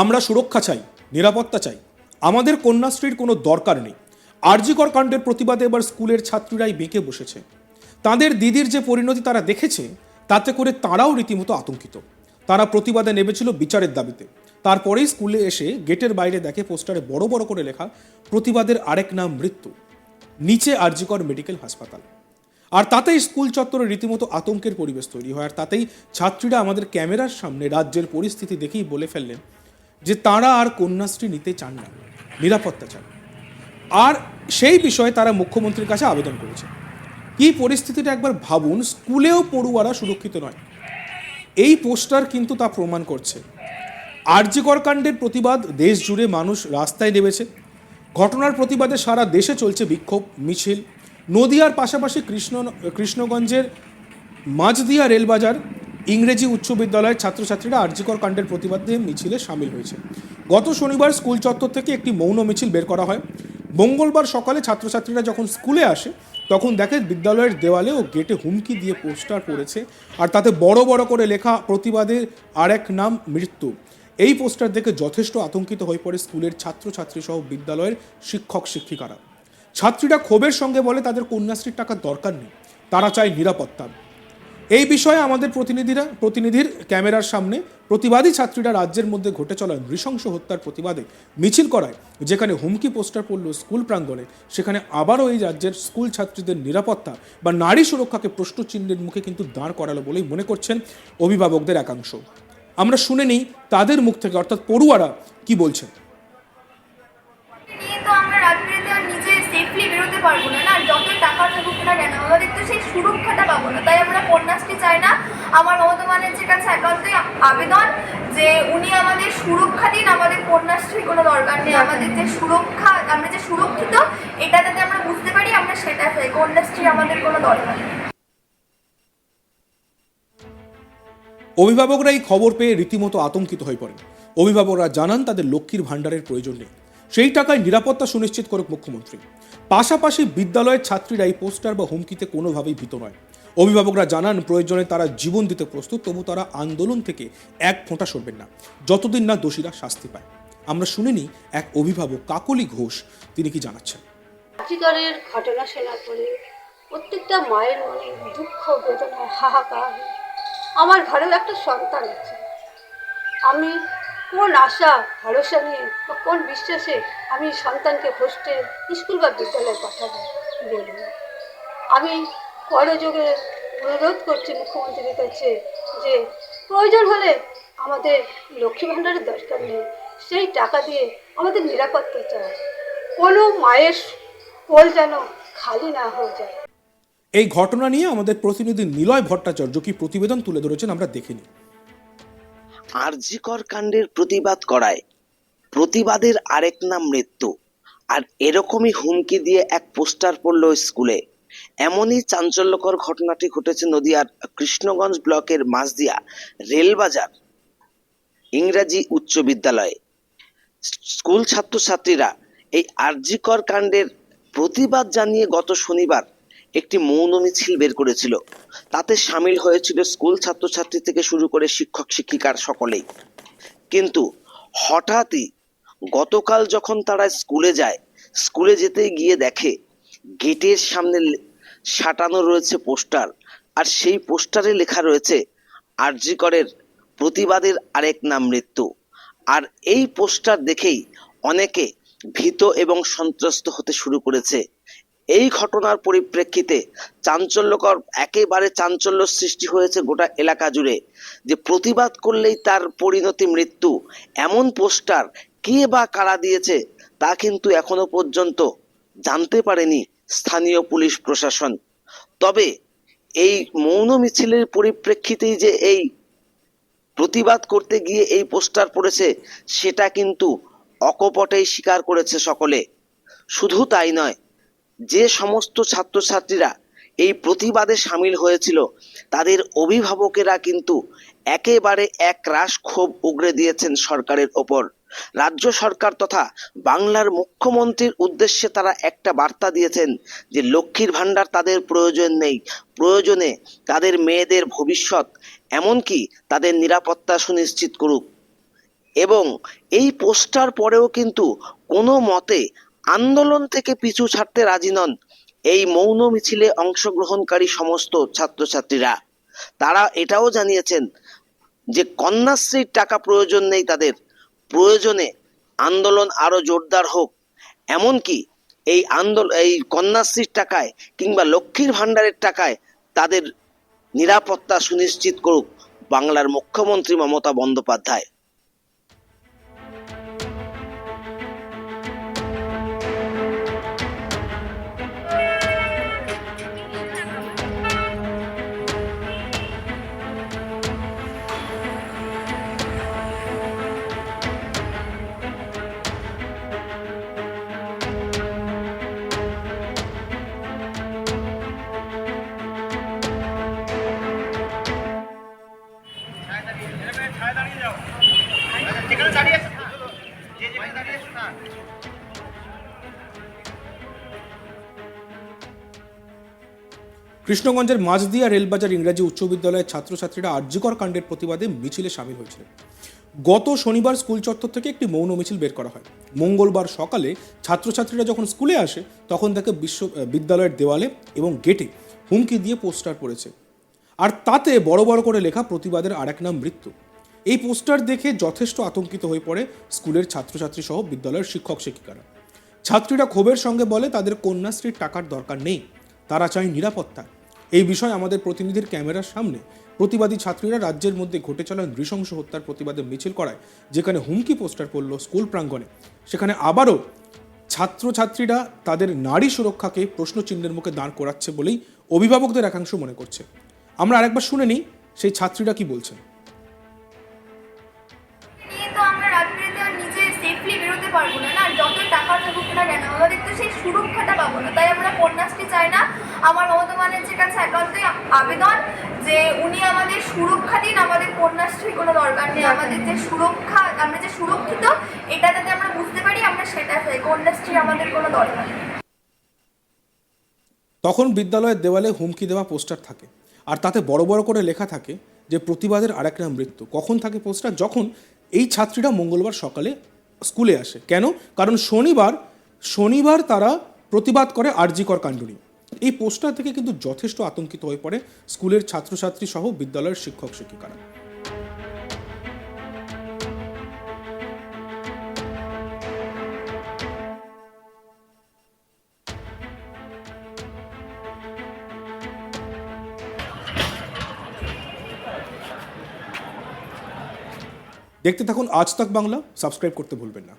আমরা সুরক্ষা চাই, নিরাপত্তা চাই। আমাদের কন্যাশ্রীর কোনো দরকার নেই। আরজিকর কাণ্ডের প্রতিবাদে এবার স্কুলের ছাত্রীরাই বেঁকে বসেছে। তাদের দিদির যে পরিণতি তারা দেখেছে, তাতে করে তারাও রীতিমতো আতঙ্কিত। তারা প্রতিবাদে নেমেছিল বিচারের দাবিতে। তারপরেই স্কুলে এসে গেটের বাইরে দেখে পোস্টারে বড় বড় করে লেখা, প্রতিবাদের আরেক নাম মৃত্যু। নিচে আরজিকর মেডিকেল হাসপাতাল। আর তাতেই স্কুল চত্বরে রীতিমতো আতঙ্কের পরিবেশ তৈরি হয়। আর তাতেই ছাত্রীরা আমাদের ক্যামেরার সামনে রাজ্যের পরিস্থিতি দেখেই বলে ফেললেন যে তারা আর কন্যাশ্রী নিতে চান না, নিরাপত্তা চান আর সেই বিষয়ে তারা মুখ্যমন্ত্রীর কাছে আবেদন করেছে। কি পরিস্থিতিটা একবার ভাবুন, স্কুলেও পড়ুয়ারা সুরক্ষিত নয়। এই পোস্টার কিন্তু তা প্রমাণ করছে। আরজিকর কাণ্ডের প্রতিবাদ, দেশ জুড়ে মানুষ রাস্তায় নেমেছে। ঘটনার প্রতিবাদে সারা দেশে চলছে বিক্ষোভ, মিছিল। নদিয়ার পাশাপাশি কৃষ্ণ, কৃষ্ণগঞ্জের মাঝদিয়া রেলবাজার ইংরেজি উচ্চ বিদ্যালয়ের ছাত্রছাত্রীরা আর্যিকর কাণ্ডের প্রতিবাদে মিছিলে সামিল হয়েছে। গত শনিবার স্কুল চত্বর থেকে একটি মৌন মিছিল বের করা হয়। মঙ্গলবার সকালে ছাত্রছাত্রীরা যখন স্কুলে আসে, তখন দেখে বিদ্যালয়ের দেওয়ালে ও গেটে হুমকি দিয়ে পোস্টার পড়েছে আর তাতে বড় বড় করে লেখা প্রতিবাদের আরেক নাম মৃত্যু। এই পোস্টার দেখে যথেষ্ট আতঙ্কিত হয়ে পড়ে স্কুলের ছাত্রছাত্রী সহ বিদ্যালয়ের শিক্ষক শিক্ষিকারা। ছাত্রীরা ক্ষোভের সঙ্গে বলে তাদের কন্যাশ্রীর টাকার দরকার নেই। তারা চায় নিরাপত্তা। এই বিষয়ে আমাদের প্রতিনিধিরা, প্রতিনিধির ক্যামেরার সামনে প্রতিবাদী ছাত্রীরা রাজ্যের মধ্যে ঘটে চলা নৃশংস হত্যার প্রতিবাদে মিছিল করায়, যেখানে হুমকি পোস্টার পড়ল স্কুল প্রাঙ্গণে। সেখানে আবারও এই রাজ্যের স্কুল ছাত্রীদের নিরাপত্তা বা নারী সুরক্ষাকে প্রশ্নচিহ্নের মুখে কিন্তু দাঁড় করালো বলেই মনে করছেন অভিভাবকদের একাংশ। আমরা শুনে নিই তাদের মুখ থেকে, অর্থাৎ পড়ুয়ারা কি বলছেন। বেরোতে পারব না না যতই টাকা থাকুক না কেন, আমাদের তো সেই সুরক্ষাটা পাবো না। তাই আমরা কন্যাশ্রী চাই না। আমার মমতা ব্যানার্জির কাছে একান্তই আবেদন যে উনি আমাদের সুরক্ষা দিন, আমাদের কন্যাশ্রীর কোনো দরকার নেই। আমাদের যে সুরক্ষা, আমরা যে সুরক্ষিত, এটা যাতে আমরা বুঝতে পারি, আমরা সেটা চাই। কন্যাশ্রী আমাদের কোনো দরকার নেই। অভিভাবকরা এই খবর পেয়ে রীতিমতো আতঙ্কিত হয়ে পড়েন। অভিভাবকরা জানান তাদের লক্ষ্মীর ভাণ্ডারের প্রয়োজন নেই। সেই টাকায় নিরাপত্তা সুনিশ্চিত করুক মুখ্যমন্ত্রী। পাশাপাশি বিদ্যালয়ের ছাত্রীরা এই পোস্টার বা হুমকিতে কোনোভাবেই ভীত নয়। অভিভাবকরা জানান, প্রয়োজনে তারা জীবন দিতে প্রস্তুত, তবু তারা আন্দোলন থেকে এক ফোঁটা সরবেন না। যতদিন না দোষীরা শাস্তি পায়। আমরা শুনিনি এক অভিভাবক, কাকলি ঘোষ, তিনি কি জানাচ্ছেন। আর্যিকরের ঘটনা শোনার পরে প্রত্যেকটা মায়ের মনে দুঃখ, বেদনা, হাহাকার। আমার ঘরেও একটা সন্তান আছে। আমি কোন আশা, ভরসা নিয়ে বা কোন বিশ্বাসে আমি সন্তানকে হোস্টেল স্কুল বা বিদ্যালয়ে পাঠাবো বলুন। আমি করযোগে অনুরোধ করছি মুখ্যমন্ত্রীর কাছে যে প্রয়োজন হলে আমাদের লক্ষ্মী ভাণ্ডারের দরকার নেই, সেই টাকা দিয়ে আমাদের নিরাপত্তা চাই। কোনো মায়ের কোল যেন খালি না হয়ে যায়। এই ঘটনা নিয়ে আমাদের প্রতিনিধি নিলয় ভট্টাচার্য কি প্রতিবেদন তুলে ধরেছেন আমরা দেখিনি। আরজিকর কাণ্ডের প্রতিবাদ করায়। প্রতিবাদের আরেক নাম মৃত্যু। আর এরকমই হুমকি দিয়ে এক পোস্টার পড়ল স্কুলে। এমনই চাঞ্চল্যকর ঘটনাটি ঘটেছে নদিয়ার কৃষ্ণগঞ্জ ব্লকের মাঝদিয়া রেলবাজার ইংরাজি উচ্চ বিদ্যালয়ে। স্কুল ছাত্রছাত্রীরা এই আরজিকর কাণ্ডের প্রতিবাদ জানিয়ে গত শনিবার একটি মৌন মিছিল বের করেছিল। তাতে সামিল হয়েছিল স্কুল ছাত্রছাত্রী থেকে শুরু করে শিক্ষক, শিক্ষিকার সকলেই। কিন্তু হঠাৎই গতকাল যখন তারা স্কুলে যায়, স্কুলে যেতে গিয়ে দেখে গেটের সামনে সাঁটানো রয়েছে পোস্টার আর সেই পোস্টারে লেখা রয়েছে আরজিকরের প্রতিবাদের আরেক নাম মৃত্যু। আর এই পোস্টার দেখেই অনেকে ভীত এবং সন্ত্রস্ত হতে শুরু করেছে। এই ঘটনার পরিপ্রেক্ষিতে চাঞ্চল্যকর, একেবারে চাঞ্চল্য সৃষ্টি হয়েছে গোটা এলাকা জুড়ে যে প্রতিবাদ করলেই তার পরিণতি মৃত্যু। এমন পোস্টার কে বা কারা দিয়েছে তা কিন্তু এখনও পর্যন্ত জানতে পারেনি স্থানীয় পুলিশ প্রশাসন। তবে এই মৌন মিছিলের পরিপ্রেক্ষিতেই যে এই প্রতিবাদ করতে গিয়ে এই পোস্টার পড়েছে, সেটা কিন্তু অকপটেই স্বীকার করেছে সকলে। শুধু তাই নয় যে সমস্ত ছাত্রছাত্রীরা এই প্রতিবাদে সামিল হয়েছিল, তাদের অভিভাবকেরা কিন্তু একেবারে এক রাশ ক্ষোভ উগরে দিয়েছেন সরকারের ওপর। রাজ্য সরকার তথা বাংলার মুখ্যমন্ত্রীর উদ্দেশ্যে তারা একটা বার্তা দিয়েছেন যে, লক্ষ্মীর ভাণ্ডার তাদের প্রয়োজন নেই। প্রয়োজনে তাদের মেয়েদের ভবিষ্যৎ এমনকি তাদের নিরাপত্তা সুনিশ্চিত করুক। এবং এই পোস্টার পরেও কিন্তু কোনো মতে আন্দোলন থেকে পিছু ছাড়তে রাজি নন। এই মৌন মিছিলে অংশগ্রহণকারী সমস্ত ছাত্রছাত্রীরা। তারা এটাও জানিয়েছেন যে কন্যাশ্রীর টাকা প্রয়োজন নেই তাদের। প্রয়োজনে আন্দোলন আরও জোরদার হোক। এমনকি এই আন্দোলন এই কন্যাশ্রীর টাকায় কিংবা লক্ষ্মীর ভাণ্ডারের টাকায় তাদের নিরাপত্তা সুনিশ্চিত করুক বাংলার মুখ্যমন্ত্রী মমতা বন্দ্যোপাধ্যায়। কৃষ্ণগঞ্জের মাঝদিয়া রেলবাজার ইংরাজি উচ্চ বিদ্যালয়ের ছাত্রছাত্রীরা আর্যিকর কাণ্ডের প্রতিবাদে মিছিলে সামিল হয়েছিল। গত শনিবার স্কুল চত্বর থেকে একটি মৌন মিছিল বের করা হয়। মঙ্গলবার সকালে ছাত্রছাত্রীরা যখন স্কুলে আসে, তখন তাকে বিশ্ব বিদ্যালয়ের দেওয়ালে এবং গেটে হুমকি দিয়ে পোস্টার পড়েছে। আর তাতে বড় বড় করে লেখা প্রতিবাদের আরেক নাম মৃত্যু। এই পোস্টার দেখে যথেষ্ট আতঙ্কিত হয়ে পড়ে স্কুলের ছাত্রছাত্রী সহ বিদ্যালয়ের শিক্ষক শিক্ষিকারা। ছাত্রীরা ক্ষোভের সঙ্গে বলে তাদের কন্যাশ্রীর টাকার দরকার নেই, তারা চায় নিরাপত্তা। এই বিষয়ে আমাদের প্রতিনিধির ক্যামেরার সামনে প্রতিবাদী ছাত্রীরা রাজ্যের মধ্যে ঘটে চলা নৃশংস হত্যার প্রতিবাদে মিছিল করায়, যেখানে হুমকি পোস্টার পড়ল স্কুল প্রাঙ্গণে। সেখানে আবারও ছাত্রছাত্রীরা তাদের নারী সুরক্ষাকে প্রশ্নচিহ্নের মুখে দাঁড় করাচ্ছে বলেই অভিভাবকদের একাংশ মনে করছে। আমরা আরেকবার শুনে নিই সেই ছাত্রীরা কি বলছেন। সেই সুরক্ষাটা পাবো না। তাই আমরা কন্যাশ্রী চাই না। আমার মমতা ব্যানার্জির কাছে একান্তই আবেদন যে উনি আমাদের সুরক্ষা দিন, আমাদের কন্যাশ্রী কোনো দরকার নেই। আমাদের যে সুরক্ষা, আমরা যে সুরক্ষিত, এটা যাতে আমরা বুঝতে পারি, আমরা সেটা চাই। কন্যাশ্রী আমাদের কোনো দরকার নেই। তখন বিদ্যালয়ের দেওয়ালে হুমকি দেওয়া পোস্টার থাকে। আর তাতে বড় বড় করে লেখা থাকে যে প্রতিবাদের আরেক নাম মৃত্যু। কখন থাকে পোস্টার? যখন এই ছাত্রীরা মঙ্গলবার সকালে স্কুলে আসে। কেন? কারণ শনিবার শনিবার তারা প্রতিবাদ করে আরজিকর কাণ্ড নিয়ে এই পোস্টার থেকে কিন্তু যথেষ্ট আতঙ্কিত হয়ে পড়ে স্কুলের ছাত্রছাত্রী সহ বিদ্যালয়ের শিক্ষক শিক্ষিকারা। দেখতে থাকুন আজ তাক বাংলা, সাবস্ক্রাইব করতে ভুলবেন না।